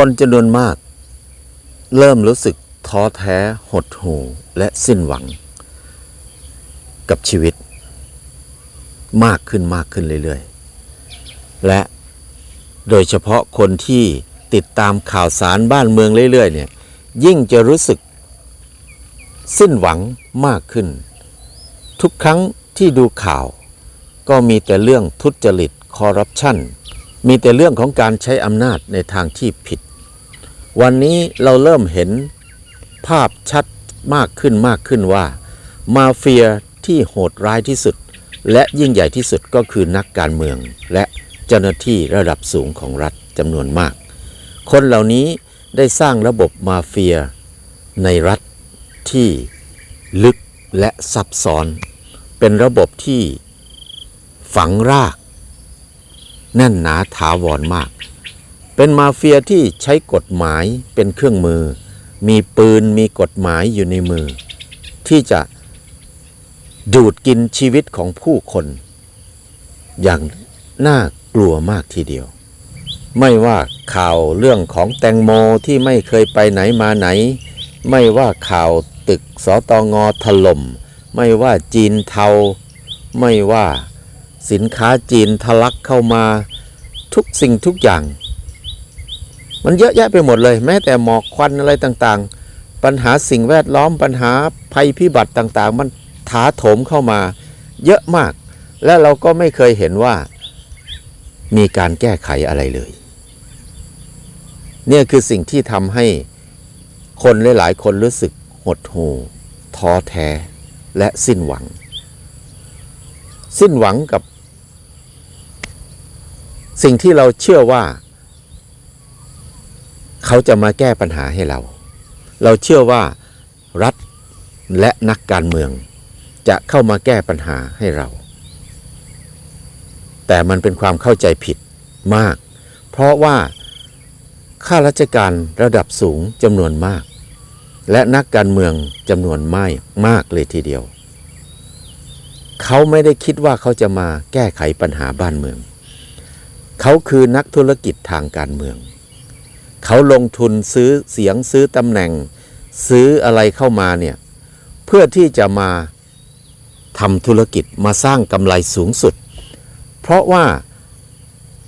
คนจำนวนมาก เริ่มรู้สึกท้อแท้หดหู่และสิ้นหวัง กับชีวิต มากขึ้นมากขึ้นเรื่อยๆ และโดยเฉพาะคนที่ติดตามข่าวสารบ้านเมืองเรื่อยๆเนี่ยยิ่งจะรู้สึก สิ้นหวังมากขึ้น ทุกครั้งที่ดูข่าว ก็มีแต่เรื่องทุจริตคอร์รัปชัน มีแต่เรื่องของการใช้อำนาจในทางที่ผิด วันนี้เราเริ่มเห็นภาพชัดมากขึ้นมากขึ้นว่า มาเฟียที่โหดร้ายที่สุด และยิ่งใหญ่ที่สุดก็คือนักการเมือง และเจ้าหน้าที่ระดับสูงของรัฐจำนวนมาก คนเหล่านี้ได้สร้างระบบมาเฟียในรัฐที่ลึกและซับซ้อน เป็นระบบที่ฝังราก แน่นหนาถาวรมาก เป็นมาเฟียที่ใช้กฎหมายเป็นเครื่องมือ มีปืนมีกฎหมายอยู่ในมือ ที่จะดูดกินชีวิตของผู้คน อย่างน่ากลัวมากทีเดียว ไม่ว่าข่าวเรื่องของแตงโมที่ไม่เคยไปไหนมาไหน ไม่ว่าข่าวตึกสตงถล่ม ไม่ว่าจีนเทา ไม่ว่า สินค้าจีนทะลักเข้ามาทุกสิ่งทุกอย่าง มันเยอะแยะไปหมดเลย แม้แต่หมอกควันอะไรต่างๆ ปัญหาสิ่งแวดล้อมปัญหาภัยพิบัติต่างๆ มันถาโถมเข้ามาเยอะมาก และเราก็ไม่เคยเห็นว่า มีการแก้ไขอะไรเลย เนี่ยคือสิ่งที่ทำให้คนหลายๆ คนรู้สึกหดหู่ท้อแท้และสิ้นหวัง สิ้นหวังกับ สิ่งที่เราเชื่อว่า เขาจะมาแก้ปัญหาให้เรา เราเชื่อว่ารัฐและนักการเมือง จะเข้ามาแก้ปัญหาให้เรา แต่มันเป็นความเข้าใจผิดมาก เพราะว่าข้าราชการระดับสูงจำนวนมาก และนักการเมืองจำนวนไม่มากเลยทีเดียว เขาไม่ได้คิดว่าเขาจะมาแก้ไขปัญหาบ้านเมือง เขาคือนักธุรกิจทางการเมือง เขาลงทุนซื้อเสียงซื้อตำแหน่ง ซื้ออะไรเข้ามาเนี่ย เพื่อที่จะมาทำธุรกิจมาสร้างกำไรสูงสุด เพราะว่า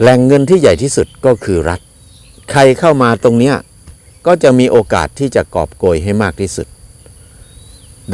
แหล่งเงินที่ใหญ่ที่สุดก็คือรัฐ ใครเข้ามาตรงเนี้ยก็จะมีโอกาสที่จะกอบโกยให้มากที่สุด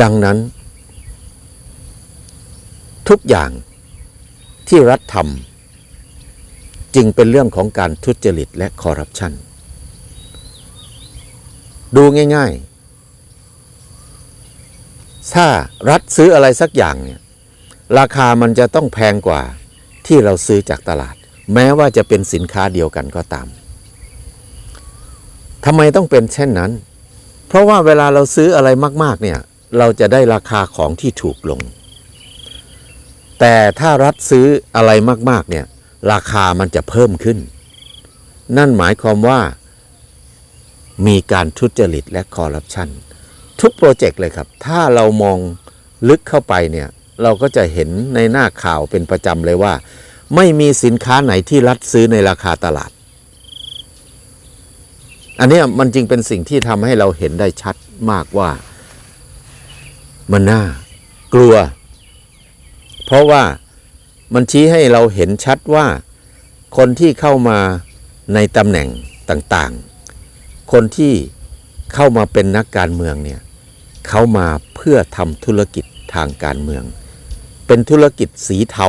ดังนั้น ทุกอย่างที่รัฐทำ จึงเป็นเรื่องของการทุจริตและคอร์รัปชันดูง่ายๆ ถ้ารัฐซื้ออะไรสักอย่างเนี่ยราคามันจะต้องแพงกว่าที่เราซื้อจากตลาด แม้ว่าจะเป็นสินค้าเดียวกันก็ตามทำไมต้องเป็นเช่นนั้น เพราะว่าเวลาเราซื้ออะไรมาก ๆ เนี่ย เราจะได้ราคาของที่ถูกลง แต่ถ้ารัฐซื้ออะไรมาก ๆ เนี่ย ราคามันจะเพิ่มขึ้น นั่นหมายความว่า มีการทุจริตและคอร์รัปชันทุกโปรเจกต์เลยครับ ถ้าเรามองลึกเข้าไปเนี่ย เราก็จะเห็นในหน้าข่าวเป็นประจำเลยว่า ไม่มีสินค้าไหนที่รัฐซื้อในราคาตลาด อันนี้มันจึงเป็นสิ่งที่ทำให้เราเห็นได้ชัดมากว่า มันน่ากลัว เพราะว่า มันชี้ให้เราเห็นชัดว่า คนที่เข้ามาในตำแหน่งต่างๆ คนที่เข้ามาเป็นนักการเมืองเนี่ยเขามาเพื่อทำธุรกิจทางการเมือง เป็นธุรกิจสีเทา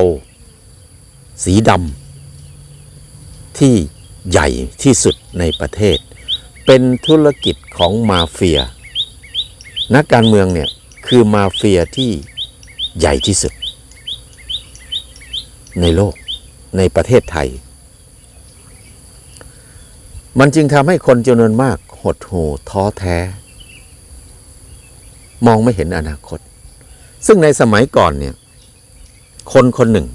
สีดำที่ใหญ่ที่สุดในประเทศ เป็นธุรกิจของมาเฟีย นักการเมืองเนี่ยคือมาเฟียที่ใหญ่ที่สุด ในโลกในประเทศไทย มันจึงทำให้คนจำนวนมากหดหู่ท้อแท้ มองไม่เห็นอนาคต ซึ่งในสมัยก่อนเนี่ย คนคนหนึ่ง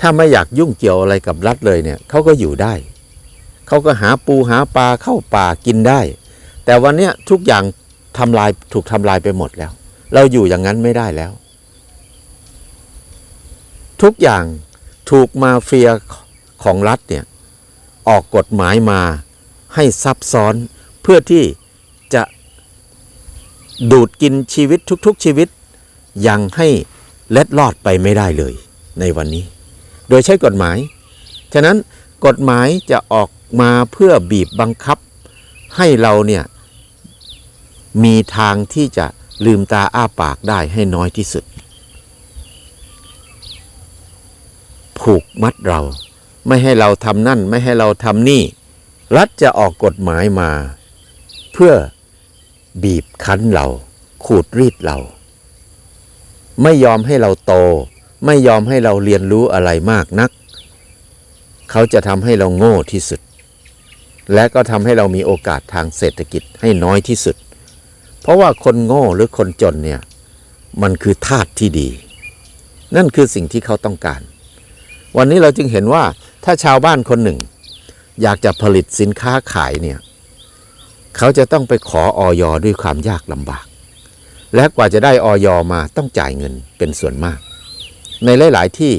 ถ้าไม่อยากยุ่งเกี่ยวอะไรกับรัฐเลยเนี่ยเขาก็อยู่ได้เขาก็หาปูหาปลาเข้าป่ากินได้ แต่วันนี้ทุกอย่างทำลายถูกทำลายไปหมดแล้ว เราอยู่อย่างนั้นไม่ได้แล้ว ทุกอย่างถูกมาเฟียของรัฐเนี่ยออกกฎหมายมาให้ซับซ้อนเพื่อที่จะดูดกินชีวิตทุกๆชีวิต ยังให้เล็ดลอดไปไม่ได้เลยในวันนี้ โดยใช้กฎหมาย ฉะนั้นกฎหมายจะออกมาเพื่อบีบบังคับ ให้เราเนี่ยมีทางที่จะลืมตาอ้าปากได้ให้น้อยที่สุด ผูกมัดเรา ไม่ให้เราทำนั่นไม่ให้เราทำนี่ รัฐจะออกกฎหมายมา เพื่อบีบคั้นเรา ขูดรีดเรา ไม่ยอมให้เราโต ไม่ยอมให้เราเรียนรู้อะไรมากนัก เขาจะทำให้เราโง่ที่สุด และก็ทำให้เรามีโอกาสทางเศรษฐกิจให้น้อยที่สุด เพราะว่าคนโง่หรือคนจนเนี่ย มันคือทาสที่ดี นั่นคือสิ่งที่เขาต้องการ วันนี้เราจึงเห็นว่าถ้าชาวบ้านคนหนึ่ง อยากจะผลิตสินค้าขายเนี่ยเขาจะต้องไปขอออยด้วยความยากลำบาก และกว่าจะได้ออยมาต้องจ่ายเงินเป็นส่วนมาก ในหลาย ๆ ที่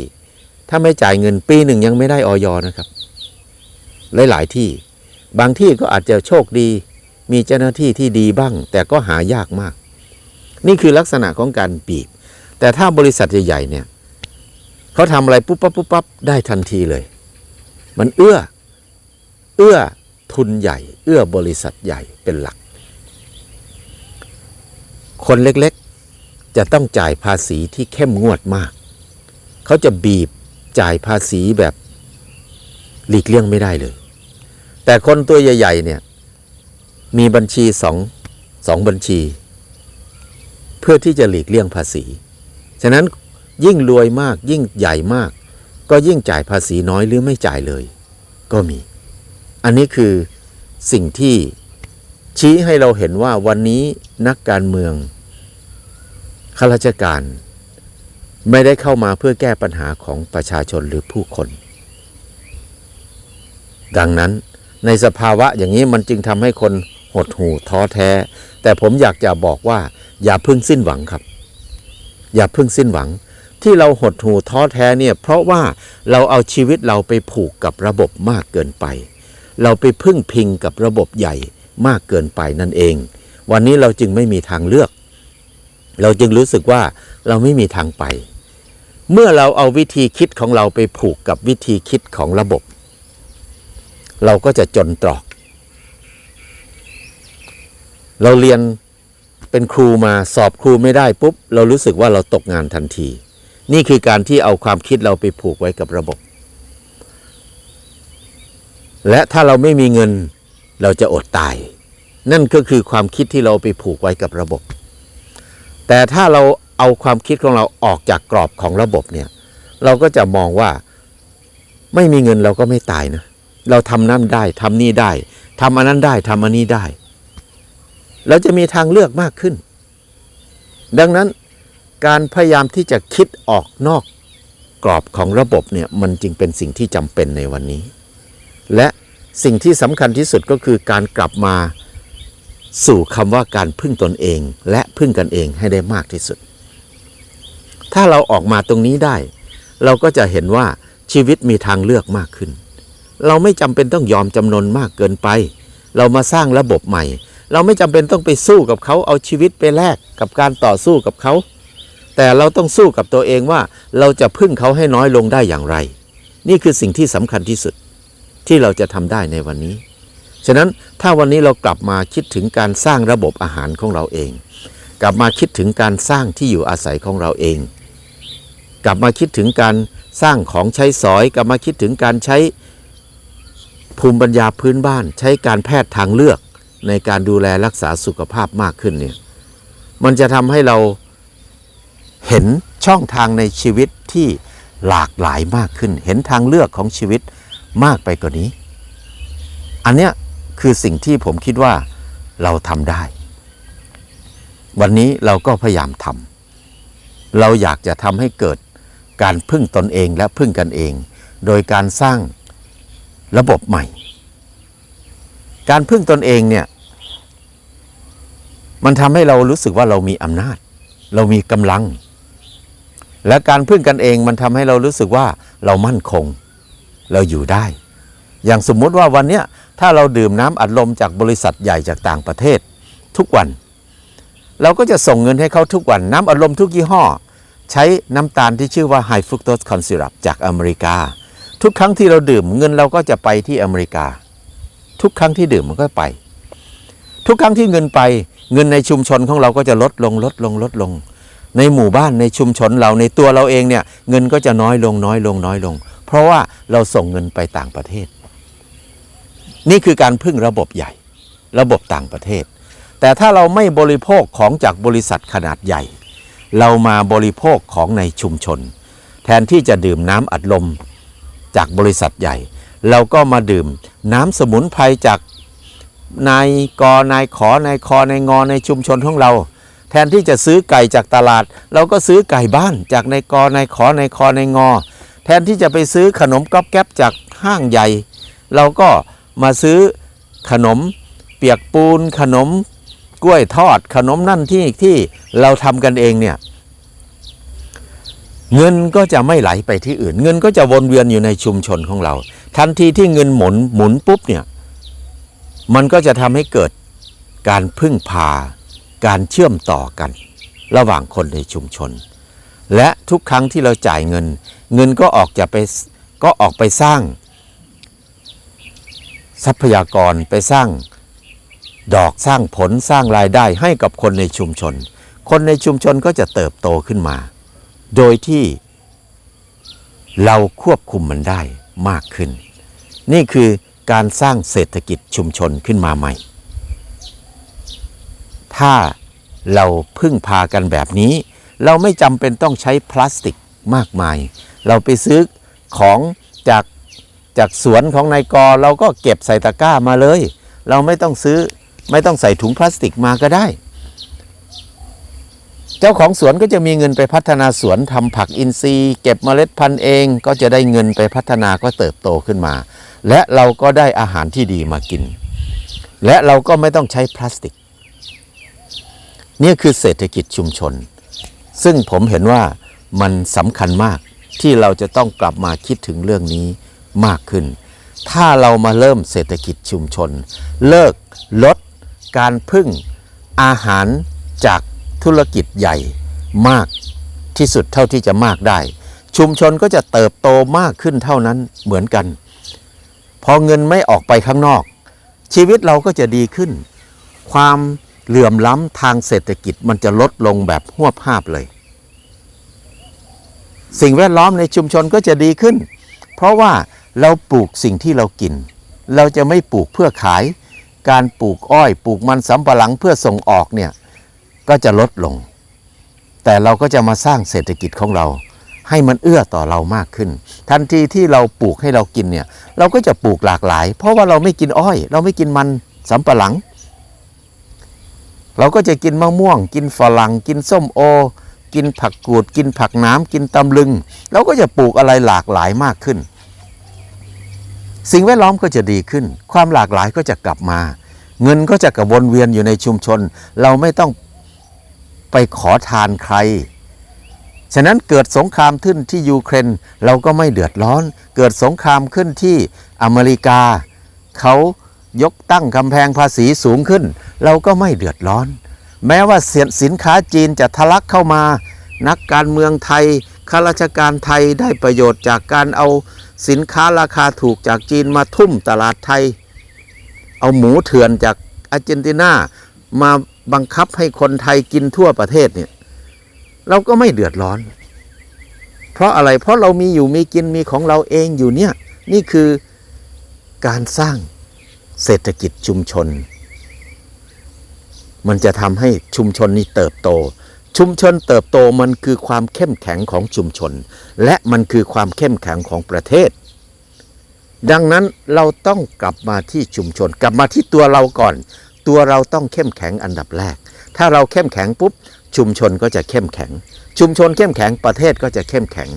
ถ้าไม่จ่ายเงินปีหนึ่งยังไม่ได้ออยนะครับ หลาย ๆ ที่บางที่ก็อาจจะโชคดี มีเจ้าหน้าที่ที่ดีบ้าง แต่ก็หายากมาก นี่คือลักษณะของการบีบ แต่ถ้าบริษัทใหญ่ ๆ เนี่ย เขาทำอะไรปุ๊บปั๊บปุ๊บปั๊บได้ทันทีเลย มันเอื้อ เอื้อทุนใหญ่ เอื้อบริษัทใหญ่เป็นหลัก คนเล็กๆ จะต้องจ่ายภาษีที่เข้มงวดมาก เขาจะบีบจ่ายภาษีแบบหลีกเลี่ยงไม่ได้เลย แต่คนตัวใหญ่ๆเนี่ยมีบัญชีสองสองบัญชี เพื่อที่จะหลีกเลี่ยงภาษี ฉะนั้น ยิ่งรวยมากยิ่งใหญ่มาก ก็ยิ่งจ่ายภาษีน้อยหรือไม่จ่ายเลย ก็มี อันนี้คือสิ่งที่ชี้ให้เราเห็นว่าวันนี้นักการเมืองข้าราชการ ไม่ได้เข้ามาเพื่อแก้ปัญหาของประชาชนหรือผู้คน ดังนั้นในสภาวะอย่างนี้มันจึงทำให้คนหดหู่ท้อแท้ แต่ผมอยากจะบอกว่า อย่าเพิ่งสิ้นหวังครับ อย่าเพิ่งสิ้นหวัง ที่เราหดหู่ท้อแท้เนี่ยเพราะว่าเราเอาชีวิตเราไปผูกกับระบบมากเกินไป เราไปพึ่งพิงกับระบบใหญ่มากเกินไปนั่นเอง วันนี้เราจึงไม่มีทางเลือก เราจึงรู้สึกว่าเราไม่มีทางไป เมื่อเราเอาวิธีคิดของเราไปผูกกับวิธีคิดของระบบ เราก็จะจนตรอก เราเรียนเป็นครูมาสอบครูไม่ได้ปุ๊บ เรารู้สึกว่าเราตกงานทันที นี่คือการที่เอาความคิดเราไปผูกไว้กับระบบ และถ้าเราไม่มีเงินเราจะอดตาย นั่นก็คือความคิดที่เราไปผูกไว้กับระบบ แต่ถ้าเราเอาความคิดของเราออกจากกรอบของระบบเนี่ย เราก็จะมองว่าไม่มีเงินเราก็ไม่ตายนะ เราทำนั่นได้ทำนี่ได้ทำอันนั้นได้ทำอันนี้ได้ เราจะมีทางเลือกมากขึ้น ดังนั้น การพยายามที่จะคิดออกนอกกรอบของระบบเนี่ยมันจึงเป็นสิ่งที่จำเป็นในวันนี้ และสิ่งที่สำคัญที่สุดก็คือการกลับมาสู่คำว่าการพึ่งตนเอง และพึ่งกันเองให้ได้มากที่สุด ถ้าเราออกมาตรงนี้ได้ เราก็จะเห็นว่าชีวิตมีทางเลือกมากขึ้น เราไม่จำเป็นต้องยอมจำนนมากเกินไป เรามาสร้างระบบใหม่ เราไม่จำเป็นต้องไปสู้กับเขาเอาชีวิตไปแลกกับการต่อสู้กับเขา แต่เราต้องสู้กับตัวเองว่าเราจะพึ่งเขาให้น้อยลงได้อย่างไร นี่คือสิ่งที่สำคัญที่สุดที่เราจะทำได้ในวันนี้ ฉะนั้นถ้าวันนี้เรากลับมาคิดถึงการสร้างระบบอาหารของเราเอง กลับมาคิดถึงการสร้างที่อยู่อาศัยของเราเอง กลับมาคิดถึงการสร้างของใช้สอย กลับมาคิดถึงการใช้ภูมิปัญญาพื้นบ้าน ใช้การแพทย์ทางเลือกในการดูแลรักษาสุขภาพมากขึ้นเนี่ยมันจะทำให้เรา เห็นช่องทางในชีวิตที่หลากหลายมากขึ้น เห็นทางเลือกของชีวิตมากไปกว่านี้ อันเนี้ยคือสิ่งที่ผมคิดว่าเราทำได้ วันนี้เราก็พยายามทำเราอยากจะทำให้เกิดการพึ่งตนเองและพึ่งกันเอง โดยการสร้างระบบใหม่ การพึ่งตนเองเนี่ยมันทำให้เรารู้สึกว่าเรามีอำนาจ เรามีกำลัง และการพึ่งกันเองมันทำให้เรารู้สึกว่าเรามั่นคง เราอยู่ได้ อย่างสมมุติว่าวันเนี้ยถ้าเราดื่มน้ำอัดลมจากบริษัทใหญ่จากต่างประเทศ ทุกวัน เราก็จะส่งเงินให้เขาทุกวันน้ำอัดลมทุกยี่ห้อ ใช้น้ำตาลที่ชื่อว่า High Fructose Corn Syrup จากอเมริกา ทุกครั้งที่เราดื่มเงินเราก็จะไปที่อเมริกา ทุกครั้งที่ดื่มมันก็ไป ทุกครั้งที่เงินไป เงินในชุมชนของเราก็จะลดลงลดลงลดลง ในหมู่บ้านในชุมชนเราในตัวเราเองเนี่ยเงินก็จะน้อยลงน้อยลงน้อยลง เพราะว่าเราส่งเงินไปต่างประเทศ นี่คือการพึ่งระบบใหญ่ ระบบต่างประเทศ แต่ถ้าเราไม่บริโภคของจากบริษัทขนาดใหญ่ เรามาบริโภคของในชุมชน แทนที่จะดื่มน้ำอัดลมจากบริษัทใหญ่ เราก็มาดื่มน้ำสมุนไพรจากนายกนายขอนายคอนายงอในชุมชนของเรา แทนที่จะซื้อไก่จากตลาด เราก็ซื้อไก่บ้านจากในายกนขอในคอในงอ แทนที่จะไปซื้อขนมก๊อบแก๊บจากห้างใหญ่ เราก็มาซื้อขนมเปียกปูนขนมกล้วยทอดขนมนั่นที่ที่เราทำกันเองเนี่ยเงินก็จะไม่ไหลไปที่อื่น เงินก็จะวนเวียนอยู่ในชุมชนของเรา ทันทีที่เงินหมุนหมุนปุ๊บเนี่ยมันก็จะทำให้เกิดการพึ่งพา การเชื่อมต่อกัน ระหว่างคนในชุมชน และทุกครั้งที่เราจ่ายเงิน เงินก็ออกจะไปก็ออกไปสร้าง ทรัพยากรไปสร้างดอกสร้างผลสร้างรายได้ให้กับคนในชุมชน คนในชุมชนก็จะเติบโตขึ้นมา โดยที่เราควบคุมมันได้มากขึ้น นี่คือการสร้างเศรษฐกิจชุมชนขึ้นมาใหม่ ถ้าเราพึ่งพากันแบบนี้ เราไม่จำเป็นต้องใช้พลาสติกมากมาย เราไปซื้อของจากจากสวนของนายกอเราก็เก็บใส่ตะกร้ามาเลย เราไม่ต้องซื้อไม่ต้องใส่ถุงพลาสติกมาก็ได้ เจ้าของสวนก็จะมีเงินไปพัฒนาสวนทำผักอินทรีย์ เก็บเมล็ดพันธุ์เองก็จะได้เงินไปพัฒนาก็เติบโตขึ้นมา และเราก็ได้อาหารที่ดีมากิน และเราก็ไม่ต้องใช้พลาสติก นี่คือเศรษฐกิจชุมชน ซึ่งผมเห็นว่ามันสำคัญมากที่เราจะต้องกลับมาคิดถึงเรื่องนี้มากขึ้น ถ้าเรามาเริ่มเศรษฐกิจชุมชน เลิกลดการพึ่งอาหารจากธุรกิจใหญ่มากที่สุดเท่าที่จะมากได้ ชุมชนก็จะเติบโตมากขึ้นเท่านั้นเหมือนกัน พอเงินไม่ออกไปข้างนอก ชีวิตเราก็จะดีขึ้น ความ เหลื่อมล้ำทางเศรษฐกิจมันจะลดลงแบบหวบภาพเลย สิ่งแวดล้อมในชุมชนก็จะดีขึ้น เพราะว่าเราปลูกสิ่งที่เรากิน เราจะไม่ปลูกเพื่อขาย การปลูกอ้อยปลูกมันสำปะหลังเพื่อส่งออกเนี่ยก็จะลดลง แต่เราก็จะมาสร้างเศรษฐกิจของเรา ให้มันเอื้อต่อเรามากขึ้น ทันทีที่เราปลูกให้เรากินเนี่ยเราก็จะปลูกหลากหลาย เพราะว่าเราไม่กินอ้อย เราไม่กินมันสำปะหลัง เราก็จะกินมะม่วง กินฝรั่ง กินส้มโอ กินผักกูด กินผักน้ำกินตำลึง เราก็จะปลูกอะไรหลากหลายมากขึ้น สิ่งแวดล้อมก็จะดีขึ้น ความหลากหลายก็จะกลับมา เงินก็จะกระวนเวียนอยู่ในชุมชน เราไม่ต้องไปขอทานใคร ฉะนั้นเกิดสงครามขึ้นที่ยูเครนเราก็ไม่เดือดร้อน เกิดสงครามขึ้นที่อเมริกา เขา ยกตั้งกำแพงภาษีสูงขึ้น เราก็ไม่เดือดร้อน แม้ว่าสินค้าจีนจะทะลักเข้ามา นักการเมืองไทยข้าราชการไทยได้ประโยชน์จากการเอาสินค้าราคาถูกจากจีนมาทุ่มตลาดไทย เอาหมูเถื่อนจากอาร์เจนตินามาบังคับให้คนไทยกินทั่วประเทศเนี่ยเราก็ไม่เดือดร้อน เพราะอะไรเพราะเรามีอยู่มีกินมีของเราเองอยู่เนี่ย นี่คือการสร้าง เศรษฐกิจชุมชน มันจะทำให้ชุมชนนี้เติบโต ชุมชนเติบโตมันคือความเข้มแข็งของชุมชน และมันคือความเข้มแข็งของประเทศ ดังนั้นเราต้องกลับมาที่ชุมชน กลับมาที่ตัวเราก่อน ตัวเราต้องเข้มแข็งอันดับแรก ถ้าเราเข้มแข็งปุ๊บชุมชนก็จะเข้มแข็ง ชุมชนเข้มแข็งประเทศก็จะเข้มแข็ง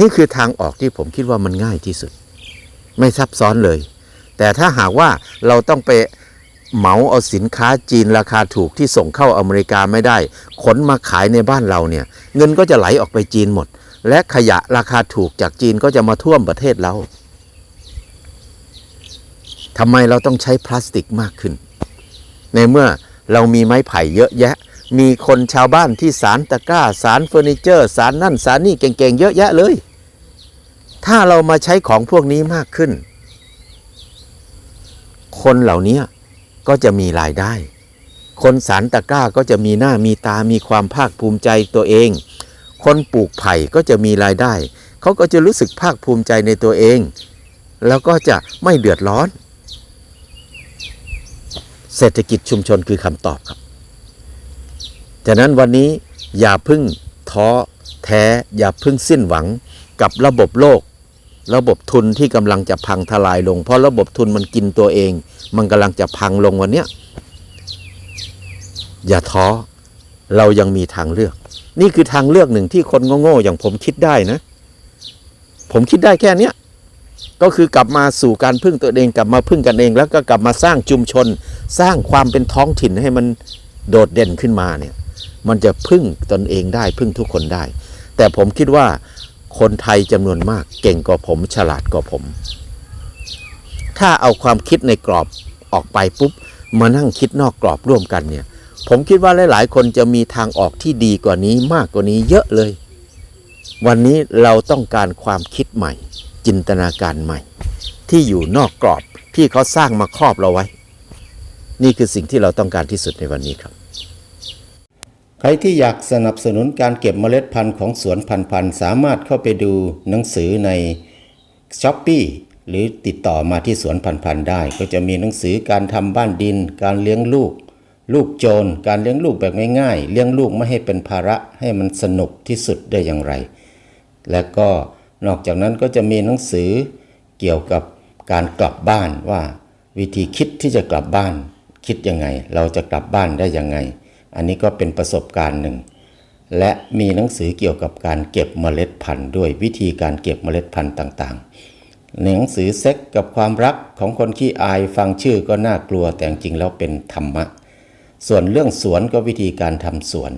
นี่คือทางออกที่ผมคิดว่ามันง่ายที่สุด ไม่ซับซ้อนเลย แต่ถ้าหากว่าเราต้องไปเหมาเอาสินค้าจีนราคาถูกที่ส่งเข้าอเมริกาไม่ได้ ขนมาขายในบ้านเราเนี่ย เงินก็จะไหลออกไปจีนหมด และขยะราคาถูกจากจีนก็จะมาท่วมประเทศเราทำไมเราต้องใช้พลาสติกมากขึ้น ในเมื่อเรามีไม้ไผ่เยอะแยะ มีคนชาวบ้านที่สารตะกร้า สารเฟอร์นิเจอร์ สารนั่นสารนี่เก่งๆ เยอะแยะเลย ถ้าเรามาใช้ของพวกนี้มากขึ้น คนเหล่านี้ก็จะมีรายได้ คนสารตะกร้าก็จะมีหน้ามีตามีความภาคภูมิใจตัวเอง คนปลูกไผ่ก็จะมีรายได้ เขาก็จะรู้สึกภาคภูมิใจในตัวเอง แล้วก็จะไม่เดือดร้อน เศรษฐกิจชุมชนคือคำตอบครับฉะนั้นวันนี้อย่าพึ่งท้อแท้อย่าพึ่งสิ้นหวังกับระบบโลก ระบบทุนที่กำลังจะพังทลายลง เพราะระบบทุนมันกินตัวเอง มันกำลังจะพังลงวันเนี้ยอย่าท้อเรายังมีทางเลือก นี่คือทางเลือกหนึ่งที่คนโง่ๆอย่างผมคิดได้นะ ผมคิดได้แค่เนี้ยก็คือกลับมาสู่การพึ่งตัวเองกลับมาพึ่งกันเอง แล้วก็กลับมาสร้างชุมชน สร้างความเป็นท้องถิ่นให้มันโดดเด่นขึ้นมาเนี่ย มันจะพึ่งตนเองได้พึ่งทุกคนได้ แต่ผมคิดว่า คนไทยจำนวนมากเก่งกว่าผมฉลาดกว่าผม ถ้าเอาความคิดในกรอบออกไปปุ๊บมานั่งคิดนอกกรอบร่วมกันเนี่ย ผมคิดว่าหลาย ๆ คนจะมีทางออกที่ดีกว่านี้มากกว่านี้เยอะเลย วันนี้เราต้องการความคิดใหม่ จินตนาการใหม่ ที่อยู่นอกกรอบที่เขาสร้างมาครอบเราไว้ นี่คือสิ่งที่เราต้องการที่สุดในวันนี้ครับ ใครที่อยากสนับสนุนการเก็บเมล็ดพันธุ์ของสวนพันธุ์พันธุ์สามารถเข้าไปดูหนังสือใน s h อ p e e หรือติดต่อมาที่สวนพันธุ์พันธุ์ได้ ก็จะมีหนังสือการทำบ้านดิน การเลี้ยงลูก ลูกโจรการเลี้ยงลูกแบบง่ายๆ เลี้ยงลูกไม่ให้เป็นภาระให้มันสนุกที่สุดได้อย่างไร และก็นอกจากนั้นก็จะมีหนังสือเกี่ยวกับการกลับบ้านว่า วิธีคิดที่จะกลับบ้าน คิดยังไง เราจะกลับบ้านได้ยังไง อันนี้ก็เป็นประสบการณ์หนึ่ง และมีหนังสือเกี่ยวกับการเก็บเมล็ดพันธุ์ด้วยวิธีการเก็บเมล็ดพันธุ์ต่างๆ หนังสือเซ็กกับความรักของคนขี้อายฟังชื่อก็น่ากลัวแต่จริงแล้วเป็นธรรมะ ส่วนเรื่องสวนก็วิธีการทำสวน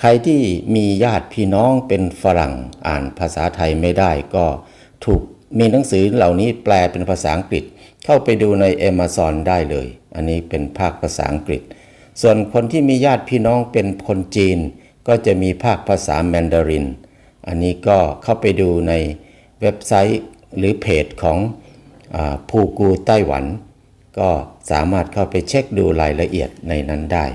ใครที่มีญาติพี่น้องเป็นฝรั่งอ่านภาษาไทยไม่ได้ก็ถูกมีหนังสือเหล่านี้แปลเป็นภาษาอังกฤษ เข้าไปดูใน Amazon ได้เลย อันนี้เป็นภาคภาษาอังกฤษ ส่วนคนที่มีญาติพี่น้องเป็นคนจีน ก็จะมีภาคภาษาแมนดาริน อันนี้ก็เข้าไปดูในเว็บไซต์หรือเพจของอาภูกูไต้หวัน ก็สามารถเข้าไปเช็คดูรายละเอียดในนั้นได้